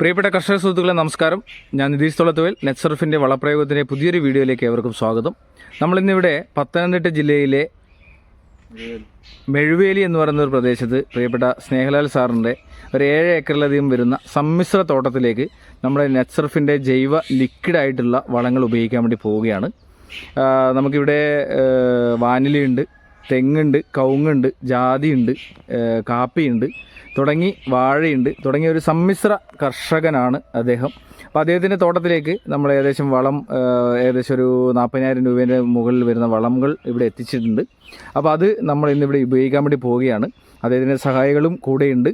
പ്രിയപ്പെട്ട കർഷക സുഹൃത്തുക്കളെ നമസ്കാരം. ഞാൻ നിതീഷ് തൊളത്തുവേൽ നെറ്റ്സർഫിന്റെ വളപ്രയോഗത്തിന്റെ പുതിയൊരു വീഡിയോയിലേക്ക് ഏവർക്കും സ്വാഗതം. നമ്മളിന്നിവിടെ പത്തനംതിട്ട ജില്ലയിലെ മെഴുവേലി എന്ന് പറയുന്ന ഒരു പ്രദേശത്ത് പ്രിയപ്പെട്ട സ്നേഹലാൽ സാറിന്റെ ഒരു ഏഴ് ഏക്കറിലധികം വരുന്ന സമ്മിശ്ര തോട്ടത്തിലേക്ക് നമ്മുടെ നെറ്റ്സർഫിന്റെ ജൈവ ലിക്വിഡായിട്ടുള്ള വളങ്ങൾ ഉപയോഗിക്കാൻ വേണ്ടി പോവുകയാണ്. നമുക്കിവിടെ വാനിലയുണ്ട്. തെങ്ങുണ്ട് കവുങ്ങുണ്ട് ജാതിയുണ്ട് കാപ്പിയുണ്ട് തുടങ്ങി വാഴയുണ്ട് തുടങ്ങിയ ഒരു സമ്മിശ്ര കർഷകനാണ് അദ്ദേഹം. അപ്പോൾ അദ്ദേഹത്തിന്റെ തോട്ടത്തിലേക്ക് നമ്മൾ ഏകദേശം വളം ഏകദേശം ഒരു നാൽപ്പതിനായിരം രൂപേന്റെ മുകളിൽ വരുന്ന വളങ്ങൾ ഇവിടെ എത്തിച്ചിട്ടുണ്ട്. അപ്പോൾ അത് നമ്മൾ ഇന്നിവിടെ ഉപയോഗിക്കാൻ വേണ്ടി പോവുകയാണ്. അദ്ദേഹത്തിന്റെ സഹായികളും കൂടെയുണ്ട്.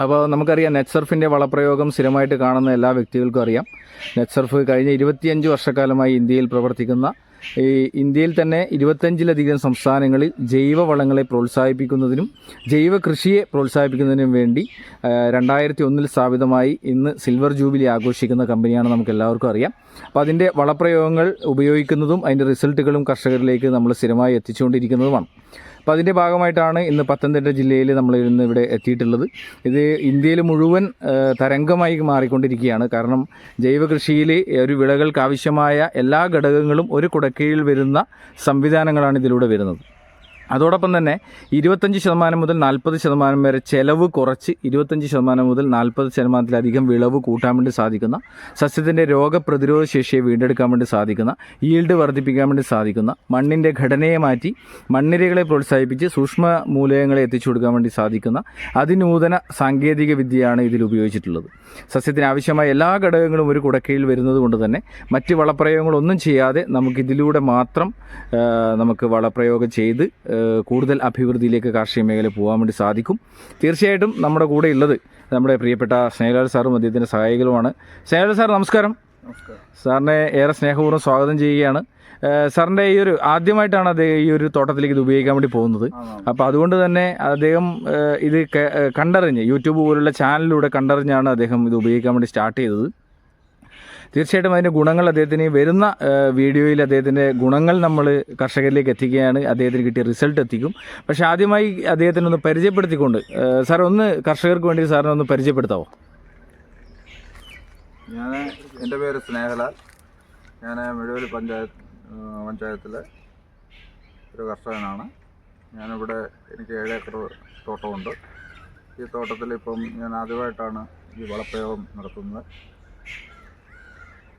അപ്പോൾ നമുക്കറിയാം നെറ്റ്സർഫിന്റെ വളപ്രയോഗം സ്ഥിരമായിട്ട് കാണുന്ന എല്ലാ വ്യക്തികൾക്കും അറിയാം. നെറ്റ്സർഫ് കഴിഞ്ഞ ഇരുപത്തിയഞ്ച് വർഷക്കാലമായി ഇന്ത്യയിൽ പ്രവർത്തിക്കുന്ന ഈ ഇന്ത്യയിൽ തന്നെ ഇരുപത്തഞ്ചിലധികം സംസ്ഥാനങ്ങളിൽ ജൈവ വളങ്ങളെ പ്രോത്സാഹിപ്പിക്കുന്നതിനും ജൈവ കൃഷിയെ പ്രോത്സാഹിപ്പിക്കുന്നതിനും വേണ്ടി രണ്ടായിരത്തി ഒന്നിൽ സ്ഥാപിതമായി ഇന്ന് സിൽവർ ജൂബിലി ആഘോഷിക്കുന്ന കമ്പനിയാണ് നമുക്ക് എല്ലാവർക്കും അറിയാം. അപ്പോൾ അതിന്റെ വളപ്രയോഗങ്ങൾ ഉപയോഗിക്കുന്നതും അതിന്റെ റിസൾട്ടുകളും കർഷകരിലേക്ക് നമ്മൾ സ്ഥിരമായി എത്തിച്ചുകൊണ്ടിരിക്കുന്നതുമാണ്. അപ്പോൾ അതിന്റെ ഭാഗമായിട്ടാണ് ഇന്ന് പത്തനംതിട്ട ജില്ലയിൽ നമ്മൾ ഇന്ന് ഇവിടെ എത്തിയിട്ടുള്ളത്. ഇത് ഇന്ത്യയിൽ മുഴുവൻ തരംഗമായി മാറിക്കൊണ്ടിരിക്കുകയാണ്. കാരണം ജൈവകൃഷിയിൽ ഒരു വിളകൾക്ക് ആവശ്യമായ എല്ലാ ഘടകങ്ങളും ഒരു കുടക്കീഴിൽ വരുന്ന സംവിധാനങ്ങളാണ് ഇതിലൂടെ വരുന്നത്. അതോടൊപ്പം തന്നെ ഇരുപത്തഞ്ച് ശതമാനം മുതൽ നാൽപ്പത് ശതമാനം വരെ ചെലവ് കുറച്ച് ഇരുപത്തഞ്ച് ശതമാനം മുതൽ നാൽപ്പത് ശതമാനത്തിലധികം വിളവ് കൂട്ടാൻ വേണ്ടി സാധിക്കുന്ന സസ്യത്തിന്റെ രോഗപ്രതിരോധ ശേഷിയെ വീണ്ടെടുക്കാൻ വേണ്ടി സാധിക്കുന്ന ഈൽഡ് വർദ്ധിപ്പിക്കാൻ വേണ്ടി സാധിക്കുന്ന മണ്ണിന്റെ ഘടനയെ മാറ്റി മണ്ണിരകളെ പ്രോത്സാഹിപ്പിച്ച് സൂക്ഷ്മ മൂലകങ്ങളെ എത്തിച്ചു കൊടുക്കാൻ വേണ്ടി സാധിക്കുന്ന അതിനൂതന സാങ്കേതിക വിദ്യയാണ് ഇതിൽ ഉപയോഗിച്ചിട്ടുള്ളത്. സസ്യത്തിന് ആവശ്യമായ എല്ലാ ഘടകങ്ങളും ഒരു കുടക്കയിൽ വരുന്നത് കൊണ്ട് തന്നെ മറ്റ് വളപ്രയോഗങ്ങളൊന്നും ചെയ്യാതെ നമുക്കിതിലൂടെ മാത്രം നമുക്ക് വളപ്രയോഗം ചെയ്ത് കൂടുതൽ അഭിവൃദ്ധിയിലേക്ക് കാർഷിക മേഖല പോകാൻ വേണ്ടി സാധിക്കും. തീർച്ചയായിട്ടും നമ്മുടെ കൂടെ ഉള്ളത് നമ്മുടെ പ്രിയപ്പെട്ട സ്നേഹലാൽ സാറും അദ്ദേഹത്തിന്റെ സഹായികളുമാണ്. സ്നേഹലാൽ സാർ നമസ്കാരം. സാറിനെ ഏറെ സ്നേഹപൂർവം സ്വാഗതം ചെയ്യുകയാണ്. സാറിന്റെ ഈ ഒരു ആദ്യമായിട്ടാണ് അദ്ദേഹം ഈ ഒരു തോട്ടത്തിലേക്ക് ഇത് ഉപയോഗിക്കാൻ വേണ്ടി പോകുന്നത്. അപ്പോൾ അതുകൊണ്ട് തന്നെ അദ്ദേഹം ഇത് കണ്ടറിഞ്ഞ് യൂട്യൂബ് പോലുള്ള ചാനലിലൂടെ കണ്ടറിഞ്ഞാണ് അദ്ദേഹം ഇത് ഉപയോഗിക്കാൻ വേണ്ടി സ്റ്റാർട്ട് ചെയ്തത്. തീർച്ചയായിട്ടും അതിന്റെ ഗുണങ്ങൾ അദ്ദേഹത്തിന് വരുന്ന വീഡിയോയിൽ അദ്ദേഹത്തിന്റെ ഗുണങ്ങൾ നമ്മൾ കർഷകരിലേക്ക് എത്തിക്കുകയാണ്. അദ്ദേഹത്തിന് കിട്ടിയ റിസൾട്ട് എത്തിക്കും. പക്ഷേ ആദ്യമായി അദ്ദേഹത്തിനെ ഒന്ന് പരിചയപ്പെടുത്തിക്കൊണ്ട് സാർ ഒന്ന് കർഷകർക്ക് വേണ്ടി സാറിനെ ഒന്ന് പരിചയപ്പെടുത്താവോ? ഞാൻ എന്റെ പേര് സ്നേഹലാൽ. ഞാൻ മെഴുവൂർ പഞ്ചായത്ത് പഞ്ചായത്തിലെ ഒരു കർഷകനാണ്. ഞാനിവിടെ എനിക്ക് ഏഴ് ഏക്കർ തോട്ടമുണ്ട്. ഈ തോട്ടത്തിൽ ഇപ്പം ഞാൻ ആദ്യമായിട്ടാണ് ഈ വളപ്രയോഗം നടത്തുന്നത്.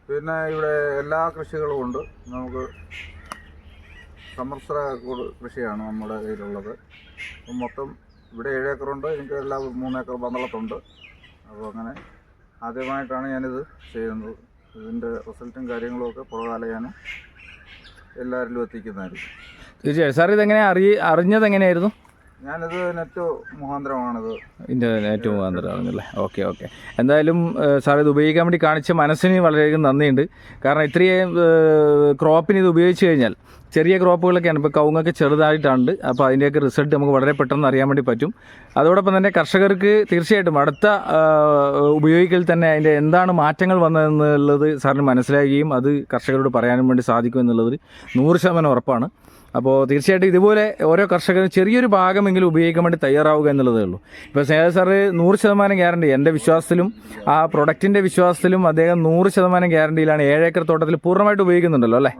പിന്നെ ഇവിടെ എല്ലാ കൃഷികളും ഉണ്ട്. നമുക്ക് സമ്മിശ്ര കൃഷിയാണ് നമ്മുടെ കയ്യിലുള്ളത്. മൊത്തം ഇവിടെ ഏഴ് ഏക്കറുണ്ട് എനിക്ക് എല്ലാ മൂന്നേക്കർ പന്തളത്തുണ്ട് അപ്പോൾ അങ്ങനെ ആദ്യമായിട്ടാണ് ഞാനിത് ചെയ്യുന്നത്. ഇതിന്റെ റിസൾട്ടും കാര്യങ്ങളും ഒക്കെ പുറകാലെ ഞാൻ എല്ലാവരിലും എത്തിക്കുന്നതായിരിക്കും. തീർച്ചയായും. സാർ ഇതെങ്ങനെ അറിയ അറിഞ്ഞത് എങ്ങനെയായിരുന്നു? ഞാനിത് നെറ്റ് മുഖാന്തരമാണത്. Internet മുഖാന്തരമാണല്ലേ? Okay okay. എന്തായാലും സാർ ഇത് ഉപയോഗിക്കാൻ വേണ്ടി കാണിച്ച മനസ്സിന് വളരെയധികം നന്ദിയുണ്ട്. കാരണം ഇത്രയും ക്രോപ്പിന് ഇത് ഉപയോഗിച്ച് കഴിഞ്ഞാൽ ചെറിയ ക്രോപ്പുകളൊക്കെയാണ് ഇപ്പോൾ കവുങ്ങൊക്കെ ചെറുതായിട്ടുണ്ട് അപ്പോൾ അതിന്റെയൊക്കെ റിസൾട്ട് നമുക്ക് വളരെ പെട്ടെന്ന് അറിയാൻ വേണ്ടി പറ്റും. അതോടൊപ്പം തന്നെ കർഷകർക്ക് തീർച്ചയായിട്ടും അടുത്ത ഉപയോഗിക്കൽ തന്നെ അതിന്റെ എന്താണ് മാറ്റങ്ങൾ വന്നതെന്നുള്ളത് സാറിന് മനസ്സിലാക്കുകയും അത് കർഷകരോട് പറയാനും വേണ്ടി സാധിക്കും എന്നുള്ളത് നൂറ് ശതമാനം ഉറപ്പാണ്. അപ്പോൾ തീർച്ചയായിട്ടും ഇതുപോലെ ഓരോ കർഷകരും ചെറിയൊരു ഭാഗമെങ്കിലും ഉപയോഗിക്കാൻ വേണ്ടി തയ്യാറാവുക എന്നുള്ളതേ ഉള്ളൂ. ഇപ്പോൾ സ്നേഹ സാറ് നൂറ് ശതമാനം ഗ്യാരണ്ടി എന്റെ വിശ്വാസത്തിലും ആ പ്രൊഡക്റ്റിന്റെ വിശ്വാസത്തിലും അദ്ദേഹം നൂറ് ശതമാനം ഗ്യാരണ്ടിയിലാണ് ഏഴേക്കർ തോട്ടത്തിൽ പൂർണമായിട്ട് ഉപയോഗിക്കുന്നുണ്ടല്ലോ അല്ലേ?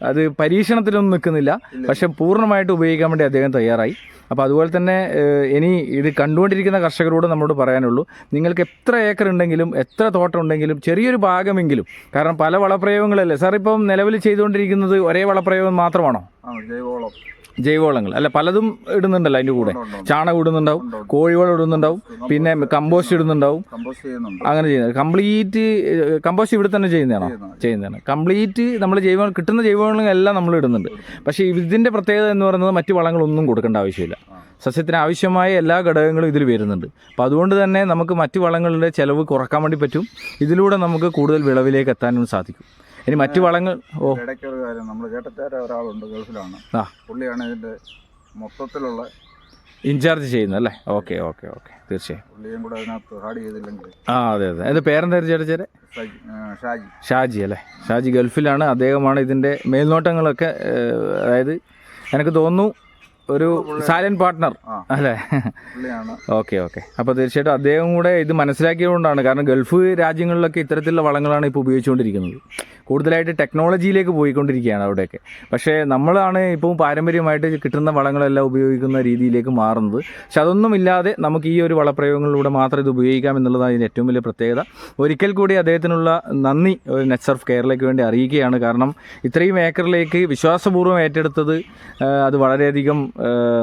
അത് പരീക്ഷണത്തിലൊന്നും നിൽക്കുന്നില്ല. പക്ഷെ പൂർണമായിട്ട് ഉപയോഗിക്കാൻ വേണ്ടി അദ്ദേഹം തയ്യാറായി. അപ്പോൾ അതുപോലെ തന്നെ ഇനി ഇത് കണ്ടുകൊണ്ടിരിക്കുന്ന കർഷകരോട് നമ്മളോട് പറയാനുള്ളൂ നിങ്ങൾക്ക് എത്ര ഏക്കർ ഉണ്ടെങ്കിലും എത്ര തോട്ടം ഉണ്ടെങ്കിലും ചെറിയൊരു ഭാഗമെങ്കിലും കാരണം പല വളപ്രയോഗങ്ങളല്ലേ? സാർ ഇപ്പം നിലവിൽ ചെയ്തുകൊണ്ടിരിക്കുന്നത് ഒരേ വളപ്രയോഗം മാത്രമാണോ? ജൈവവളം. ജൈവവളങ്ങൾ. അല്ല പലതും ഇടുന്നുണ്ടല്ലോ അതിന്റെ കൂടെ. ചാണകം ഇടുന്നുണ്ടാവും. കോഴിവളം ഇടുന്നുണ്ടാവും പിന്നെ കമ്പോസ്റ്റ് ഇടുന്നുണ്ടാവും. അങ്ങനെ ചെയ്യുന്നത്. കംപ്ലീറ്റ് കമ്പോസ്റ്റ് ഇവിടെ തന്നെ ചെയ്യുന്നതാണോ? ചെയ്യുന്നത്. ചെയ്യുന്നതാണ്. കംപ്ലീറ്റ് നമ്മൾ ജൈവ കിട്ടുന്ന ജൈവവളങ്ങൾ എല്ലാം നമ്മൾ ഇടുന്നുണ്ട്. പക്ഷേ ഇതിന്റെ പ്രത്യേകത എന്ന് പറയുന്നത് മറ്റു വളങ്ങളൊന്നും കൊടുക്കേണ്ട ആവശ്യമില്ല. സസ്യത്തിന് ആവശ്യമായ എല്ലാ ഘടകങ്ങളും ഇതിൽ വരുന്നുണ്ട്. അപ്പോൾ അതുകൊണ്ട് തന്നെ നമുക്ക് മറ്റു വളങ്ങളുടെ ചിലവ് കുറയ്ക്കാൻ വേണ്ടി പറ്റും. ഇതിലൂടെ നമുക്ക് കൂടുതൽ വിളവിലേക്ക് എത്താനും സാധിക്കും. ഇനി മറ്റു വളങ്ങൾ? ഓ. ഇടയ്ക്ക് ഒരു കാര്യം നമ്മൾ കേട്ടത്തേരെ ഒരാളുണ്ട് ഗൾഫിലാണ്. ആ. പുള്ളിയാണ് ഇതിന്റെ മൊത്തത്തിലുള്ള ഇൻചാർജ് ചെയ്യുന്നത് അല്ലേ? Okay okay okay. തീർച്ചയായും. പുള്ളിയും കൂടെ അതിനകത്ത് ഹാഡ് ചെയ്തില്ലെങ്കിൽ. ആ അതെ അതെ. അതിന്റെ പേരെന്തായിരുന്നു ചേട്ടച്ചേരെ ഷാജി. ഷാജി അല്ലേ? ഷാജി ഗൾഫിലാണ്. അദ്ദേഹമാണ് ഇതിന്റെ മേൽനോട്ടങ്ങളൊക്കെ അതായത് എനിക്ക് തോന്നുന്നു ഒരു സൈലന്റ് പാർട്ട്ണർ അല്ലേ? ഓക്കെ ഓക്കെ അപ്പോൾ തീർച്ചയായിട്ടും അദ്ദേഹം കൂടെ ഇത് മനസ്സിലാക്കിയതുകൊണ്ടാണ്. കാരണം ഗൾഫ് രാജ്യങ്ങളിലൊക്കെ ഇത്തരത്തിലുള്ള വളങ്ങളാണ് ഇപ്പോൾ ഉപയോഗിച്ചുകൊണ്ടിരിക്കുന്നത്. കൂടുതലായിട്ട് ടെക്നോളജിയിലേക്ക് പോയിക്കൊണ്ടിരിക്കുകയാണ് അവിടെയൊക്കെ. പക്ഷേ നമ്മളാണ് ഇപ്പോൾ പാരമ്പര്യമായിട്ട് കിട്ടുന്ന വളങ്ങളെല്ലാം ഉപയോഗിക്കുന്ന രീതിയിലേക്ക് മാറുന്നത്. പക്ഷെ അതൊന്നും ഇല്ലാതെ നമുക്ക് ഈ ഒരു വളപ്രയോഗങ്ങളിലൂടെ മാത്രം ഇത് ഉപയോഗിക്കാം എന്നുള്ളതാണ് ഇതിന്റെ ഏറ്റവും വലിയ പ്രത്യേകത. ഒരിക്കൽ കൂടി അദ്ദേഹത്തിനുള്ള നന്ദി ഒരു നെറ്റ് സർഫ് കേരളയ്ക്ക് വേണ്ടി അറിയിക്കുകയാണ്. കാരണം ഇത്രയും ഏക്കറിലേക്ക് വിശ്വാസപൂർവം ഏറ്റെടുത്തത് അത് വളരെയധികം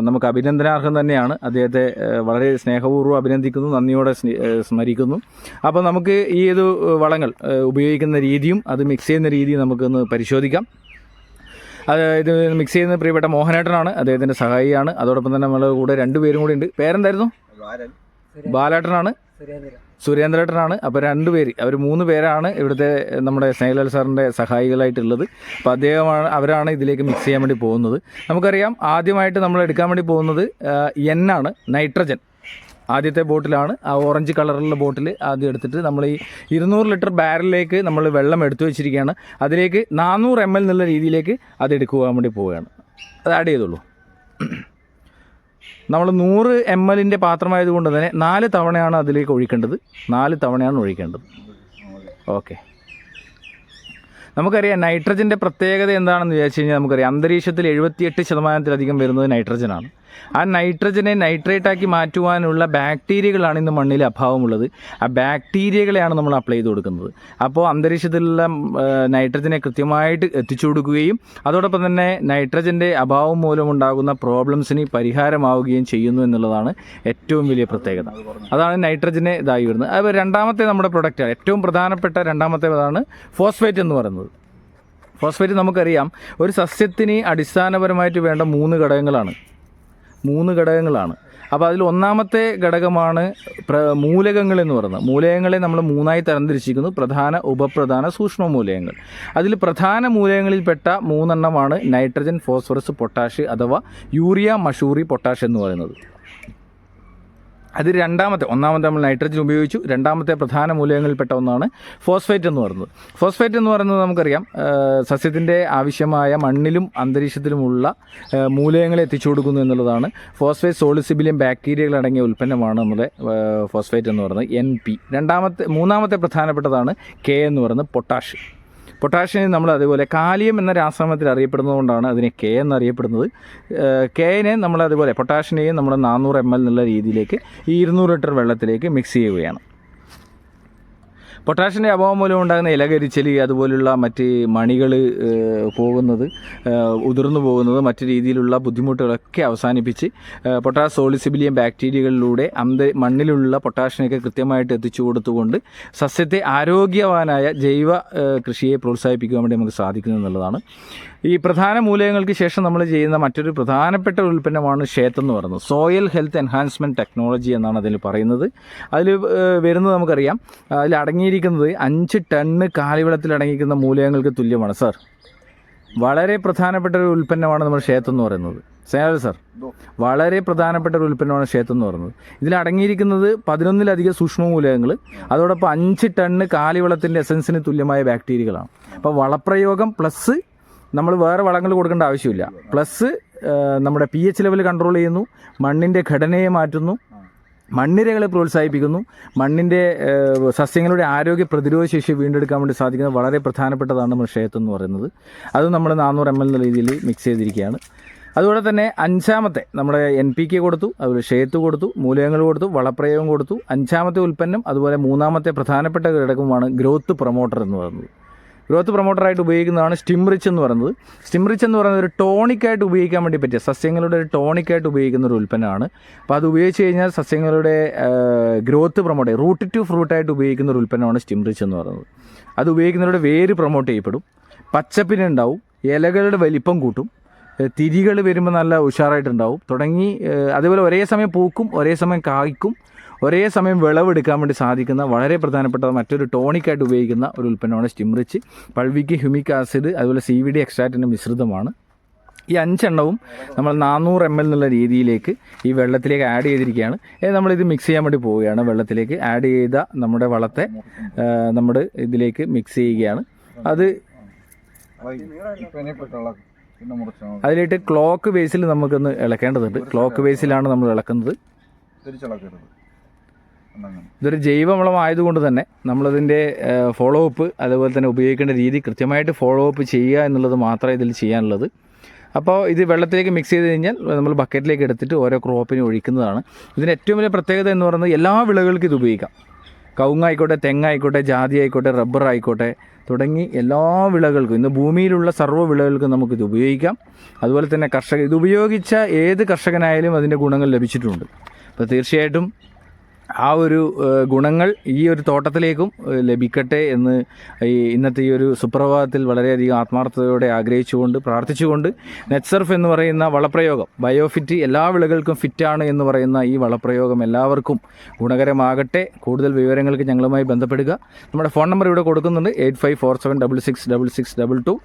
നമുക്ക് അഭിനന്ദനാർഹം തന്നെയാണ്. അദ്ദേഹത്തെ വളരെ സ്നേഹപൂർവം അഭിനന്ദിക്കുന്നു നന്ദിയോടെ സ്മരിക്കുന്നു. അപ്പോൾ നമുക്ക് ഈ ഒരു വളങ്ങൾ ഉപയോഗിക്കുന്ന രീതിയും അത് മിക്സ് ചെയ്യുന്ന രീതിയും നമുക്കൊന്ന് പരിശോധിക്കാം. അത് ഇത് മിക്സ് ചെയ്യുന്ന പ്രിയപ്പെട്ട മോഹനേട്ടനാണ് അദ്ദേഹത്തിന്റെ സഹായിയാണ്. അതോടൊപ്പം തന്നെ നമ്മൾ കൂടെ രണ്ടുപേരും കൂടി ഉണ്ട്. പേരെന്തായിരുന്നു? ബാലേട്ടനാണ്. സുരേന്ദ്രേട്ടനാണ്. അപ്പോൾ രണ്ട് പേര് അവർ മൂന്ന് പേരാണ് ഇവിടുത്തെ നമ്മുടെ സ്നേഹലാൽ സാറിന്റെ സഹായികളായിട്ടുള്ളത്. അപ്പോൾ അദ്ദേഹമാണ് അവരാണ് ഇതിലേക്ക് മിക്സ് ചെയ്യാൻ വേണ്ടി പോകുന്നത്. നമുക്കറിയാം ആദ്യമായിട്ട് നമ്മൾ എടുക്കാൻ വേണ്ടി പോകുന്നത് എൻ ആണ് നൈട്രജൻ ആദ്യത്തെ ബോട്ടിലാണ്. ആ ഓറഞ്ച് കളറിലുള്ള ബോട്ടിൽ ആദ്യം എടുത്തിട്ട് നമ്മൾ ഈ ഇരുന്നൂറ് ലിറ്റർ ബാരലിലേക്ക് നമ്മൾ വെള്ളം എടുത്തു വെച്ചിരിക്കുകയാണ്. അതിലേക്ക് നാനൂറ് എം എൽ എന്നുള്ള രീതിയിലേക്ക് അത് എടുക്കുവാൻ വേണ്ടി പോവുകയാണ്. അത് ആഡ് ചെയ്തോളൂ. നമ്മൾ നൂറ് എം എല്ലിന്റെ പാത്രമായതുകൊണ്ട് തന്നെ നാല് തവണയാണ് അതിലേക്ക് ഒഴിക്കേണ്ടത്. നാല് തവണയാണ് ഒഴിക്കേണ്ടത്. ഓക്കെ. നമുക്കറിയാം നൈട്രജന്റെ പ്രത്യേകത എന്താണെന്ന് വിചാരിച്ചു കഴിഞ്ഞാൽ നമുക്കറിയാം. അന്തരീക്ഷത്തിൽ എഴുപത്തിയെട്ട് ശതമാനത്തിലധികം വരുന്നത് നൈട്രജനാണ്. ആ നൈട്രജനെ നൈട്രേറ്റ് ആക്കി മാറ്റുവാനുള്ള ബാക്ടീരിയകളാണ് ഇന്ന് മണ്ണിൽ അഭാവമുള്ളത്. ആ ബാക്ടീരിയകളെയാണ് നമ്മൾ അപ്ലൈ ചെയ്ത് കൊടുക്കുന്നത്. അപ്പോൾ അന്തരീക്ഷത്തിലുള്ള നൈട്രജനെ കൃത്യമായിട്ട് എത്തിച്ചു കൊടുക്കുകയും അതോടൊപ്പം തന്നെ നൈട്രജന്റെ അഭാവം മൂലമുണ്ടാകുന്ന പ്രോബ്ലംസിന് പരിഹാരമാവുകയും ചെയ്യുന്നു എന്നുള്ളതാണ് ഏറ്റവും വലിയ പ്രത്യേകത. അതാണ് നൈട്രജനെ ഇതായി വരുന്നത്. അപ്പോൾ രണ്ടാമത്തെ നമ്മുടെ പ്രൊഡക്റ്റാണ് ഏറ്റവും പ്രധാനപ്പെട്ട രണ്ടാമത്തേതാണ് ഫോസ്ഫേറ്റ് എന്ന് പറയുന്നത്. ഫോസ്ഫേറ്റ് നമുക്കറിയാം ഒരു സസ്യത്തിന് അടിസ്ഥാനപരമായിട്ട് വേണ്ട മൂന്ന് ഘടകങ്ങളാണ്. മൂന്ന് ഘടകങ്ങളാണ്. അപ്പോൾ അതിൽ ഒന്നാമത്തെ ഘടകമാണ് മൂലകങ്ങൾ എന്ന് പറയുന്നത്. മൂലകങ്ങളെ നമ്മൾ മൂന്നായി തരംതിരിച്ചിരിക്കുന്നു. പ്രധാന ഉപപ്രധാന സൂക്ഷ്മ മൂലകങ്ങൾ. അതിൽ പ്രധാന മൂലകങ്ങളിൽപ്പെട്ട മൂന്നെണ്ണമാണ് നൈട്രജൻ ഫോസ്ഫറസ് പൊട്ടാഷ് അഥവാ യൂറിയ മഷൂറി പൊട്ടാഷ് എന്ന് പറയുന്നത്. അത് രണ്ടാമത്തെ ഒന്നാമത്തെ നമ്മൾ നൈട്രജൻ ഉപയോഗിച്ചു. രണ്ടാമത്തെ പ്രധാന മൂലകങ്ങളിൽപ്പെട്ട ഒന്നാണ് ഫോസ്ഫേറ്റ് എന്ന് പറയുന്നത്. ഫോസ്ഫേറ്റ് എന്ന് പറയുന്നത് നമുക്കറിയാം സസ്യത്തിന്റെ ആവശ്യമായ മണ്ണിലും അന്തരീക്ഷത്തിലുമുള്ള മൂലകങ്ങളെ എത്തിച്ചു കൊടുക്കുന്നു എന്നുള്ളതാണ്. ഫോസ്ഫേറ്റ് സോളിസിബിലിയം ബാക്ടീരിയകൾ അടങ്ങിയ ഉൽപ്പന്നമാണ് നമ്മുടെ ഫോസ്ഫേറ്റ് എന്ന് പറയുന്നത് എൻ പി രണ്ടാമത്തെ മൂന്നാമത്തെ പ്രധാനപ്പെട്ടതാണ് കെ എന്ന് പറയുന്നത് പൊട്ടാഷ് പൊട്ടാഷ്യനെ നമ്മൾ അതുപോലെ കാലിയം എന്ന രാസനാമത്തിൽ അറിയപ്പെടുന്നതുകൊണ്ടാണ് അതിനെ കെ എന്നറിയപ്പെടുന്നത്. കെനെ നമ്മൾ അതുപോലെ പൊട്ടാഷ്യനെയും നമ്മൾ നാനൂറ് എം എൽ എന്നുള്ള രീതിയിലേക്ക് ഈ ഇരുന്നൂറ് ലിറ്റർ വെള്ളത്തിലേക്ക് മിക്സ് ചെയ്യുകയാണ്. പൊട്ടാഷ്യന്റെ അഭാവം മൂലം ഉണ്ടാകുന്ന ഇലകരിച്ചൽ അതുപോലുള്ള മറ്റ് മണികൾ പോകുന്നത് ഉതിർന്നു പോകുന്നത് മറ്റു രീതിയിലുള്ള ബുദ്ധിമുട്ടുകളൊക്കെ അവസാനിപ്പിച്ച് പൊട്ടാഷ് സോളിസിബിലിയം ബാക്ടീരിയകളിലൂടെ അന്ത മണ്ണിലുള്ള പൊട്ടാഷ്യനൊക്കെ കൃത്യമായിട്ട് എത്തിച്ചു കൊടുത്തുകൊണ്ട് സസ്യത്തെ ആരോഗ്യവാനായ ജൈവ കൃഷിയെ പ്രോത്സാഹിപ്പിക്കാൻ വേണ്ടി നമുക്ക് സാധിക്കുന്നു എന്നുള്ളതാണ്. ഈ പ്രധാന മൂലകങ്ങൾക്ക് ശേഷം നമ്മൾ ചെയ്യുന്ന മറ്റൊരു പ്രധാനപ്പെട്ട ഒരു ഉൽപ്പന്നമാണ് ഷേത്ത് എന്ന് പറയുന്നത്. സോയിൽ ഹെൽത്ത് എൻഹാൻസ്മെന്റ് ടെക്നോളജി എന്നാണ് അതിൽ പറയുന്നത്. അതിൽ വരുന്നത് നമുക്കറിയാം. അതിൽ അടങ്ങിയിരിക്കുന്നത് അഞ്ച് ടണ്ണ് കാലിവെള്ളത്തിൽ അടങ്ങിയിരിക്കുന്ന മൂലകങ്ങൾക്ക് തുല്യമാണ് സർ. വളരെ പ്രധാനപ്പെട്ട ഒരു ഉൽപ്പന്നമാണ് നമ്മൾ ക്ഷേത്രം എന്ന് പറയുന്നത്. സ്നേഹൽ സാർ വളരെ പ്രധാനപ്പെട്ട ഒരു ഉൽപ്പന്നമാണ് ക്ഷേത്രം എന്ന് പറയുന്നത്. ഇതിൽ അടങ്ങിയിരിക്കുന്നത് പതിനൊന്നിലധികം സൂക്ഷ്മ മൂലകങ്ങൾ. അതോടൊപ്പം അഞ്ച് ടണ്ണ് കാലിവെള്ളത്തിന്റെ എസൻസിന് തുല്യമായ ബാക്ടീരിയകളാണ് അപ്പോൾ വളപ്രയോഗം പ്ലസ് നമ്മൾ വേറെ വളങ്ങൾ കൊടുക്കേണ്ട ആവശ്യമില്ല. പ്ലസ് നമ്മുടെ പി എച്ച് ലെവൽ കൺട്രോൾ ചെയ്യുന്നു. മണ്ണിന്റെ ഘടനയെ മാറ്റുന്നു. മണ്ണിരകളെ പ്രോത്സാഹിപ്പിക്കുന്നു. മണ്ണിന്റെ സസ്യങ്ങളുടെ ആരോഗ്യ പ്രതിരോധ ശേഷി വീണ്ടെടുക്കാൻ വേണ്ടി സാധിക്കുന്നത് വളരെ പ്രധാനപ്പെട്ടതാണ് നമ്മുടെ ക്ഷേത്രം എന്ന് പറയുന്നത്. അത് നമ്മൾ നാനൂറ് എം എൽ എന്ന രീതിയിൽ മിക്സ് ചെയ്തിരിക്കുകയാണ്. അതുപോലെ തന്നെ അഞ്ചാമത്തെ നമ്മുടെ എൻ പി കെ കൊടുത്തു അതുപോലെ ഷേത്ത് കൊടുത്തു മൂലകങ്ങൾ കൊടുത്തു വളപ്രയോഗം കൊടുത്തു. അഞ്ചാമത്തെ ഉൽപ്പന്നം അതുപോലെ മൂന്നാമത്തെ പ്രധാനപ്പെട്ട ഘടകമാണ് ഗ്രോത്ത് പ്രൊമോട്ടർ എന്ന് പറയുന്നത്. ഗ്രോത്ത് പ്രൊമോട്ടറായിട്ട് ഉപയോഗിക്കുന്നതാണ് സ്റ്റിംറിച്ച് എന്ന് പറയുന്നത്. സ്റ്റിംറിച്ച് എന്ന് പറയുന്നത് ഒരു ടോണിക്കായിട്ട് ഉപയോഗിക്കാൻ വേണ്ടി പറ്റിയ സസ്യങ്ങളുടെ ഒരു ടോണിക്കായിട്ട് ഉപയോഗിക്കുന്ന ഒരു ഉൽപ്പന്നമാണ്. അപ്പോൾ അത് ഉപയോഗിച്ച് കഴിഞ്ഞാൽ സസ്യങ്ങളുടെ ഗ്രോത്ത് പ്രൊമോട്ട് റൂട്ട് ടു ഫ്രൂട്ടായിട്ട് ഉപയോഗിക്കുന്ന ഒരു ഉൽപ്പന്നമാണ് സ്റ്റിംറിച്ച് എന്ന് പറയുന്നത്. അത് ഉപയോഗിക്കുന്നവരുടെ വേര് പ്രൊമോട്ട് ചെയ്യപ്പെടും. പച്ചപ്പിനുണ്ടാവും ഇലകളുടെ വലിപ്പം കൂട്ടും. തിരികൾ വരുമ്പോൾ നല്ല ഉഷാറായിട്ടുണ്ടാവും തുടങ്ങി അതേപോലെ ഒരേ സമയം പൂക്കും ഒരേ സമയം കായ്ക്കും. ഒരേ സമയം വിളവെടുക്കാൻ വേണ്ടി സാധിക്കുന്ന വളരെ പ്രധാനപ്പെട്ട മറ്റൊരു ടോണിക്കായിട്ട് ഉപയോഗിക്കുന്ന ഒരു ഉൽപ്പന്നമാണ് സ്റ്റിംറിച്ച് പൾവിക്ക് ഹ്യൂമിക് ആസിഡ് അതുപോലെ സി വി ഡി എക്സ്ട്രാറ്റിന്റെ മിശ്രിതമാണ്. ഈ അഞ്ചെണ്ണവും നമ്മൾ നാനൂറ് എം എൽ എന്നുള്ള രീതിയിലേക്ക് ഈ വെള്ളത്തിലേക്ക് ആഡ് ചെയ്തിരിക്കുകയാണ്. നമ്മളിത് മിക്സ് ചെയ്യാൻ വേണ്ടി പോവുകയാണ് വെള്ളത്തിലേക്ക്. ആഡ് ചെയ്ത നമ്മുടെ വളത്തെ നമ്മൾ ഇതിലേക്ക് മിക്സ് ചെയ്യുകയാണ്. അത് അതിലിട്ട് ക്ലോക്ക് ബേസിൽ നമുക്കൊന്ന് ഇളക്കേണ്ടതുണ്ട്. ക്ലോക്ക് ബേസിലാണ് നമ്മൾ ഇളക്കുന്നത്. ഇതൊരു ജൈവവളം ആയതുകൊണ്ട് തന്നെ നമ്മളതിന്റെ ഫോളോ അപ്പ് അതുപോലെ തന്നെ ഉപയോഗിക്കേണ്ട രീതി കൃത്യമായിട്ട് ഫോളോ അപ്പ് ചെയ്യുക എന്നുള്ളത് മാത്രമേ ഇതിൽ ചെയ്യാനുള്ളത്. അപ്പോൾ ഇത് വെള്ളത്തിലേക്ക് മിക്സ് ചെയ്ത് കഴിഞ്ഞാൽ നമ്മൾ ബക്കറ്റിലേക്ക് എടുത്തിട്ട് ഓരോ ക്രോപ്പിനും ഒഴിക്കുന്നതാണ്. ഇതിന് ഏറ്റവും വലിയ പ്രത്യേകത എന്ന് പറയുന്നത് എല്ലാ വിളകൾക്കും ഇത് ഉപയോഗിക്കാം. കവുങ്ങായിക്കോട്ടെ തെങ്ങായിക്കോട്ടെ ജാതി ആയിക്കോട്ടെ റബ്ബർ ആയിക്കോട്ടെ തുടങ്ങി എല്ലാ വിളകൾക്കും ഇന്ന് ഭൂമിയിലുള്ള സർവ വിളകൾക്കും നമുക്കിത് ഉപയോഗിക്കാം. അതുപോലെ തന്നെ കർഷക ഇത് ഉപയോഗിച്ച ഏത് കർഷകനായാലും അതിന്റെ ഗുണങ്ങൾ ലഭിച്ചിട്ടുണ്ട്. അപ്പോൾ തീർച്ചയായിട്ടും ആ ഒരു ഗുണങ്ങൾ ഈ ഒരു തോട്ടത്തിലേക്കും ലഭിക്കട്ടെ എന്ന് ഈ ഇന്നത്തെ ഈ ഒരു സുപ്രഭാതത്തിൽ വളരെയധികം ആത്മാർത്ഥതയോടെ ആഗ്രഹിച്ചുകൊണ്ട് പ്രാർത്ഥിച്ചുകൊണ്ട് നെറ്റ്സർഫ് എന്ന് പറയുന്ന വളപ്രയോഗം ബയോഫിറ്റ് എല്ലാ വിളകൾക്കും ഫിറ്റാണ് എന്ന് പറയുന്ന ഈ വളപ്രയോഗം എല്ലാവർക്കും ഗുണകരമാകട്ടെ. കൂടുതൽ വിവരങ്ങൾക്ക് ഞങ്ങളുമായി ബന്ധപ്പെടുക. നമ്മുടെ ഫോൺ നമ്പർ ഇവിടെ കൊടുക്കുന്നുണ്ട്. Eight five four seven double six double six double two.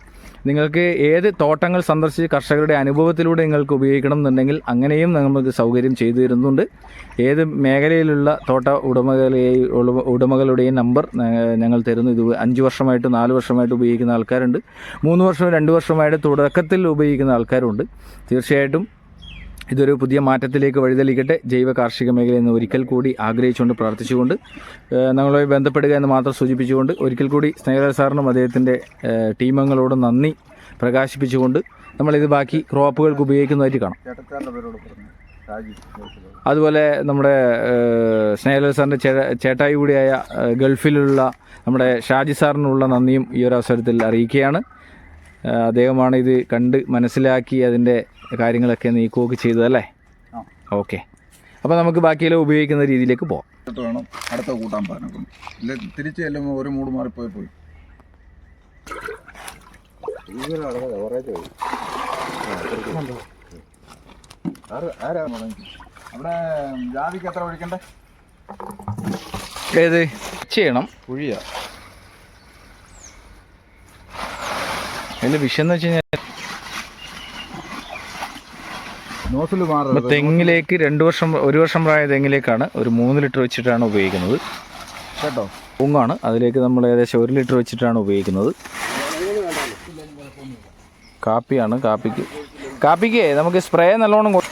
നിങ്ങൾക്ക് ഏത് തോട്ടങ്ങൾ സന്ദർശിച്ച് കർഷകരുടെ അനുഭവത്തിലൂടെ നിങ്ങൾക്ക് ഉപയോഗിക്കണം എന്നുണ്ടെങ്കിൽ അങ്ങനെയും നമുക്ക് സൗകര്യം ചെയ്തു തരുന്നുണ്ട്. ഏത് മേഖലയിലുള്ള തോട്ട ഉടമകളെ ഉടമ- ഉടമകളുടെയും നമ്പർ ഞങ്ങൾ തരുന്നു. ഇത് അഞ്ച് വർഷമായിട്ട് നാല് വർഷമായിട്ട് ഉപയോഗിക്കുന്ന ആൾക്കാരുണ്ട്. മൂന്ന് വർഷം രണ്ട് വർഷമായിട്ട് തുടക്കത്തിൽ ഉപയോഗിക്കുന്ന ആൾക്കാരുണ്ട്. തീർച്ചയായിട്ടും ഇതൊരു പുതിയ മാറ്റത്തിലേക്ക് വഴിതെളിക്കട്ടെ. ജൈവ കാർഷിക മേഖല എന്ന് ഒരിക്കൽ കൂടി ആഗ്രഹിച്ചുകൊണ്ട് പ്രാർത്ഥിച്ചുകൊണ്ട് ഞങ്ങളുമായി ബന്ധപ്പെടുക എന്ന് മാത്രം സൂചിപ്പിച്ചുകൊണ്ട് ഒരിക്കൽ കൂടി സ്നേഹിത സാറിനും അദ്ദേഹത്തിന്റെ ടീമംഗങ്ങളോട് നന്ദി പ്രകാശിപ്പിച്ചുകൊണ്ട് നമ്മളിത് ബാക്കി ക്രോപ്പുകൾക്ക് ഉപയോഗിക്കുന്നതായിട്ട് കാണാം. അതുപോലെ നമ്മുടെ സ്നേഹലൽ സാറിന്റെ ചേ ചേട്ടായി കൂടിയായ ഗൾഫിലുള്ള നമ്മുടെ ഷാജി സാറിനുള്ള നന്ദിയും ഈ ഒരു അവസരത്തിൽ അറിയിക്കുകയാണ്. അദ്ദേഹമാണ് ഇത് കണ്ട് മനസ്സിലാക്കി അതിന്റെ കാര്യങ്ങളൊക്കെ നീക്കുകയൊക്കെ ചെയ്തതല്ലേ അല്ലേ? ഓക്കെ. അപ്പോൾ നമുക്ക് ബാക്കിയെല്ലാം ഉപയോഗിക്കുന്ന രീതിയിലേക്ക് പോകാം വേണം. അടുത്ത കൂട്ടാൻ പറഞ്ഞു ഇല്ല തിരിച്ച് ചെല്ലുമ്പോൾ ഒരു മൂട് മാറിപ്പോയി പോയി. ആരാ അവിടെ ജാതിക്ക് എത്ര ഒഴിക്കണ്ടേ? ഏത്? ചെയ്യണം. അതിൽ വിഷം എന്ന് വെച്ച് കഴിഞ്ഞാൽ നോസിൽ മാറരുത്. തെങ്ങിലേക്ക് രണ്ട് വർഷം ഒരു വർഷം പ്രായ തെങ്ങിലേക്കാണ് ഒരു മൂന്ന് ലിറ്റർ വെച്ചിട്ടാണ് ഉപയോഗിക്കുന്നത്. കേട്ടോ? പൂങ്ങാണ് അതിലേക്ക് നമ്മൾ ഏകദേശം ഒരു ലിറ്റർ വെച്ചിട്ടാണ് ഉപയോഗിക്കുന്നത്. കാപ്പിയാണ് കാപ്പിക്ക്. കാപ്പിക്ക് നമുക്ക് സ്പ്രേ നല്ലോണം പോയി.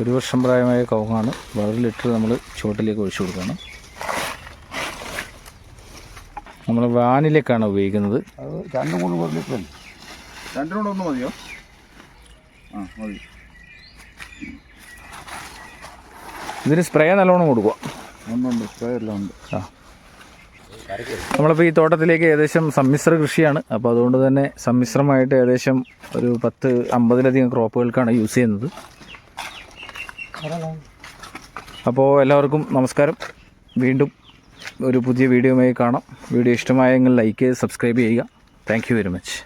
ഒരു വർഷം പ്രായമായ കൗങ്ങാണ് വളരെ ലിറ്റർ നമ്മൾ ചുവട്ടിലേക്ക് ഒഴിച്ചു കൊടുക്കുകയാണ്. നമ്മൾ വാനിലേക്കാണ് ഉപയോഗിക്കുന്നത്. അത് രണ്ട് മൂന്ന് പേർ ലിറ്റർ രണ്ടിനോട് ഒന്ന് മതിയോ? ആ മതി. ഇതിന് സ്പ്രേ നല്ലോണം കൊടുക്കുക. ഒന്നുണ്ട് സ്പ്രേ എല്ലാം ഉണ്ട്. ആ. നമ്മളിപ്പോൾ ഈ തോട്ടത്തിലേക്ക് ഏകദേശം സമ്മിശ്ര കൃഷിയാണ്. അപ്പോൾ അതുകൊണ്ട് തന്നെ സമ്മിശ്രമായിട്ട് ഏകദേശം ഒരു പത്ത് അമ്പതിലധികം ക്രോപ്പുകൾക്കാണ് യൂസ് ചെയ്യുന്നത്. അപ്പോൾ എല്ലാവർക്കും നമസ്കാരം. വീണ്ടും ഒരു പുതിയ വീഡിയോയുമായി കാണാം. വീഡിയോ ഇഷ്ടമായെങ്കിൽ ലൈക്ക് സബ്സ്ക്രൈബ് ചെയ്യുക. Thank very much